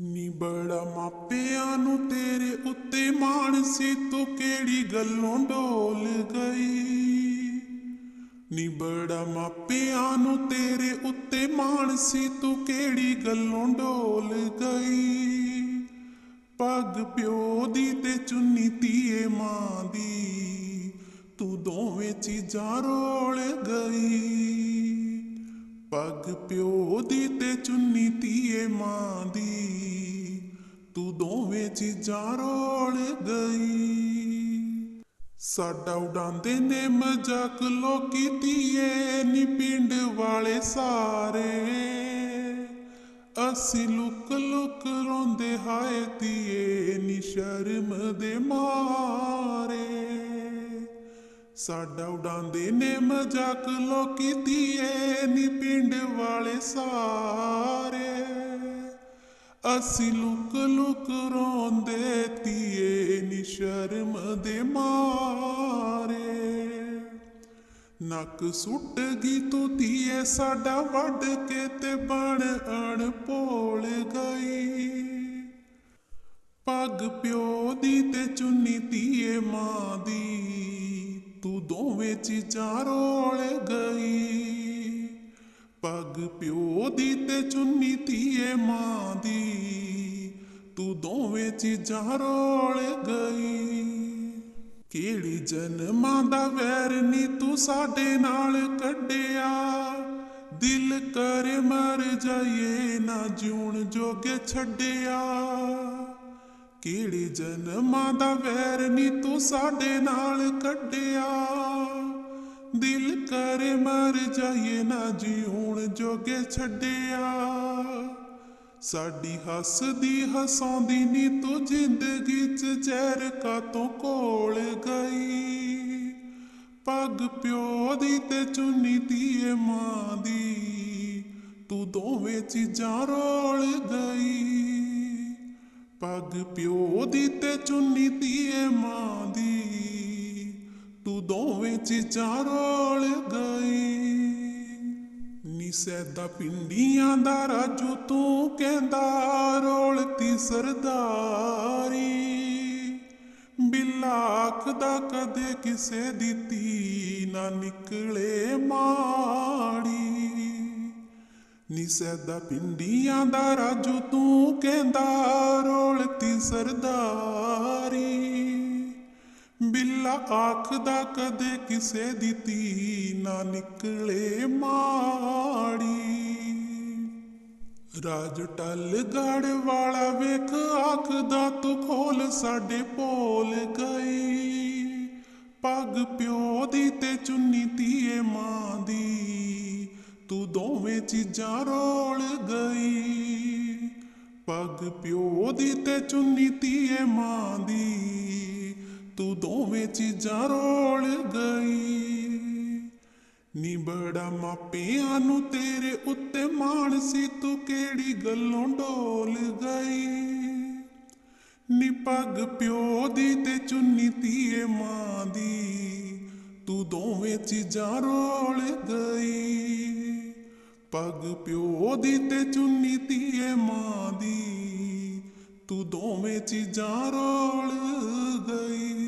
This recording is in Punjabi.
ਨੀ ਬੜਾ ਮਾਪਿਆਂ ਨੂੰ ਤੇਰੇ ਉੱਤੇ ਮਾਣ ਸੀ ਤੂੰ ਕਿਹੜੀ ਗੱਲੋਂ ਡੋਲ ਗਈ? ਨੀ ਬੜਾ ਮਾਪਿਆਂ ਨੂੰ ਤੇਰੇ ਉੱਤੇ ਮਾਣ ਸੀ ਤੂੰ ਕਿਹੜੀ ਗੱਲੋਂ ਡੋਲ ਗਈ? ਪੱਗ ਪਿਓ ਦੀ ਤੇ ਚੁੰਨੀ ਧੀਏ ਮਾਂ ਦੀ, ਤੂੰ ਦੋਵੇਂ ਚੀਜ਼ਾਂ ਰੋਲ ਗਈ। ਪੱਗ ਪਿਓ ਦੀ ਤੇ ਚੁੰਨੀ ਧੀਏ ਮਾਂ ਦੀ। ਤੂੰ ਦੋਵੇਂ ਚੀਜ਼ਾਂ ਰੋਲ ਗਈ। ਸਾਡਾ ਉਡਾਉਂਦੇ ਨੇ ਮਜ਼ਾਕ ਲੋਕੀ ਧੀਏ, ਨੀ ਪਿੰਡ ਵਾਲੇ ਸਾਰੇ। ਅਸੀਂ ਲੁਕ ਲੁਕ ਰੋਂਦੇ ਹਾਏ ਧੀਏ, ਨੀ ਸ਼ਰਮ ਦੇ ਮਾਂ। ਸਾਡਾ ਉਡਾਉਂਦੇ ਨੇ ਮਜ਼ਾਕ, ਲੋਕੀ ਧੀਏ ਨੀ ਪਿੰਡ ਵਾਲੇ ਸਾਰੇ। ਅਸੀਂ ਲੁਕ ਲੁਕ ਰੋਂਦੇ, ਧੀਏ ਨੀ ਸ਼ਰਮ ਦੇ ਮਾਰੇ। ਨੱਕ ਸੁੱਟ ਗਈ ਤੂੰ ਧੀਏ, ਸਾਡਾ ਵੱਢ ਕੇ ਤੇ ਬਣ ਅਣ ਭੋਲ ਗਈ। ਪੱਗ ਪਿਓ ਦੀ ਤੇ ਚੁੰਨੀ ਧੀਏ ਮਾਂ ਦੀ ਤੂੰ ਦੋਵੇਂ ਚੀਜ਼ਾਂ ਰੋਲ ਗਈ। ਪੱਗ ਪਿਓ ਦੀ ਤੇ ਚੁੰਨੀ ਧੀਏ ਮਾਂ ਦੀ। ਤੂੰ ਦੋਵੇਂ ਚੀਜ਼ਾਂ ਰੋਲ ਗਈ। ਕਿਹੜੀ ਜਨਮਾਂ ਦਾ ਵੈਰ ਨੀ ਤੂੰ ਸਾਡੇ ਨਾਲ ਕੱਢਿਆ। ਦਿਲ ਕਰ ਮਰ ਜਾਈਏ ਨਾ ਜਿਉਣ ਜੋਗੇ ਛੱਡਿਆ। ਕਿਹੜੇ ਜਨਮਾਂ ਦਾ ਵੈਰ ਨੀ ਤੂੰ ਸਾਡੇ ਨਾਲ ਕੱਢਿਆ। ਦਿਲ ਕਰੇ ਮਰ ਜਾਈਏ ਨਾ ਜਿਉਣ ਜੋਗੇ ਛੱਡਿਆ। ਸਾਡੀ ਹੱਸਦੀ ਹਸਾਉਂਦੀ ਨੀ ਤੂੰ ਜ਼ਿੰਦਗੀ ਚ ਜ਼ਹਿਰ ਕਾਤੋਂ ਕੋਲ ਗਈ। ਪੱਗ ਪਿਓ ਦੀ ਤੇ ਚੁੰਨੀ ਧੀਏ ਮਾਂ ਦੀ, ਤੂੰ ਦੋਵੇਂ ਚੀਜ਼ਾਂ ਰੋਲ ਗਈ। ਪੱਗ ਪਿਓ ਦੀ ਤੇ ਚੁੰਨੀ ਧੀਏ ਮਾਂ ਦੀ। ਤੂੰ ਦੋਵੇਂ ਚੀਜ਼ਾਂ ਰੋਲ ਗਈ। ਨਿਸੈਦਾ ਪਿੰਡੀਆਂ ਦਾ ਰਾਜੂ ਤੂੰ ਕਹਿੰਦਾ ਰੋਲਤੀ ਸਰਦਾਰੀ। ਬਿਲਾਖ ਦਾ ਕਦੇ ਕਿਸੇ ਦੀ ਧੀ ਨਾ ਨਿਕਲੇ ਮਾੜੀ। ਨਿਸੈਦਾ ਪਿੰਡੀਆਂ ਦਾ ਰਾਜੂ ਤੂੰ ਕਹਿੰਦਾ ਰੋਲਤੀ ਸਰਦਾਰੀ। ਬਿੱਲਾ ਆਖਦਾ, ਕਦੇ ਕਿਸੇ ਦੀ ਧੀ ਨਾ ਨਿਕਲੇ ਮਾੜੀ। ਰਾਜ ਟਲ ਗੜ ਵਾਲਾ ਵੇਖ, ਆਖਦਾ, ਤੂੰ ਖੋਲ ਸਾਡੇ ਭੋਲ ਗਈ। ਪੱਗ ਪਿਓ ਦੀ ਤੇ ਚੁੰਨੀ ਧੀਏ ਮਾਂ ਦੀ, ਤੂੰ ਦੋਵੇਂ ਚੀਜ਼ਾਂ ਰੋਲ ਗਈ। ਪੱਗ ਪਿਓ ਦੀ ਤੇ ਚੁੰਨੀ ਧੀਏ ਮਾਂ ਦੀ, ਤੂੰ ਦੋਵੇਂ ਚੀਜ਼ਾਂ ਰੋਲ ਗਈ। ਨੀ ਬੜਾ ਮਾਪਿਆਂ ਨੂੰ ਤੇਰੇ ਉੱਤੇ ਮਾਣ ਸੀ, ਤੂੰ ਕਿਹੜੀ ਗੱਲੋਂ ਡੋਲ ਗਈ? ਨੀ ਪੱਗ ਪਿਓ ਦੀ ਤੇ ਚੁੰਨੀ ਧੀਏ ਮਾਂ ਦੀ, ਤੂੰ ਦੋਵੇਂ ਚੀਜ਼ਾਂ ਰੋਲ ਗਈ। ਪੱਗ ਪਿਓ ਦੀ ਤੇ ਚੁੰਨੀ ਧੀਏ ਤੂੰ ਦੋਵੇਂ ਚੀਜ਼ਾਂ ਰੋਲ ਗਈ।